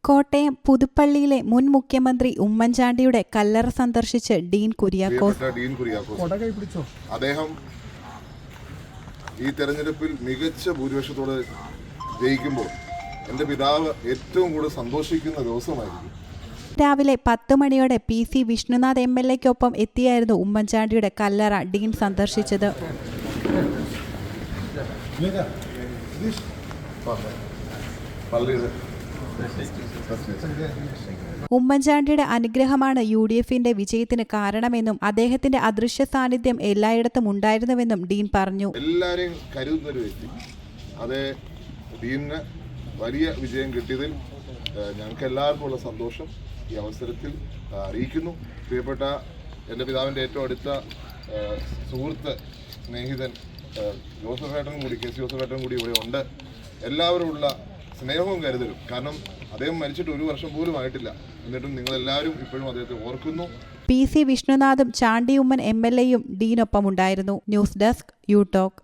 കോട്ടയം പുതുപ്പള്ളിയിലെ മുൻ മുഖ്യമന്ത്രി ഉമ്മൻചാണ്ടിയുടെ കല്ലറ സന്ദർശിച്ച് ഡീൻ കുര്യാക്കോസ്. ഡീൻ കുര്യാക്കോസ്. അദ്ദേഹം ഈ തെരഞ്ഞെടുപ്പിൽ മികച്ച ഭൂരിപക്ഷത്തോടെ ജയിക്കുമ്പോൾ എന്റെ പിതാവ് ഏറ്റവും കൂടുതൽ സന്തോഷിക്കുന്ന ദിവസമായിരിക്കും. രാവിലെ പത്ത് മണിയോടെ P C Vishnunath M L എക്കൊപ്പം എത്തിയായിരുന്നു ഉമ്മൻചാണ്ടിയുടെ കല്ലറ ഡീൻ സന്ദർശിച്ചത്. ഉമ്മൻചാണ്ടിയുടെ അനുഗ്രഹമാണ് യു ഡി എഫിന്റെ വിജയത്തിന് കാരണമെന്നും അദ്ദേഹത്തിന്റെ അദൃശ്യ സാന്നിധ്യം എല്ലായിടത്തും ഉണ്ടായിരുന്നുവെന്നും ഡീൻ പറഞ്ഞു. എല്ലാവരെയും കരുതുന്ന ഒരു വ്യക്തി. അതേ ഡീനിന് വലിയ വിജയം കിട്ടിയതിൽ ഞങ്ങൾക്ക് എല്ലാവർക്കും ഉള്ള സന്തോഷം ഈ അവസരത്തിൽ അറിയിക്കുന്നു. പ്രിയപ്പെട്ട എന്റെ പിതാവിന്റെ ഏറ്റവും അടുത്ത സുഹൃത്ത് സ്നേഹിതൻ ജോസഫ് ഏട്ടനും കൂടി കെ സി ജോസഫ് ഏട്ടനും കൂടി ഇവിടെ ഉണ്ട്. എല്ലാവരുമുള്ള സ്നേഹവും കരുതലും. കാരണം അദ്ദേഹം മരിച്ചിട്ട് ഒരു വർഷം പോലും ആയിട്ടില്ല. എന്നിട്ടും നിങ്ങളെല്ലാവരും ഇപ്പോഴും അദ്ദേഹത്തെ ഓർക്കുന്നു. പി സി വിഷ്ണുനാഥും ചാണ്ടിയുമ്മൻ എം എൽ എയും ഡീനൊപ്പമുണ്ടായിരുന്നു. News desk U talk.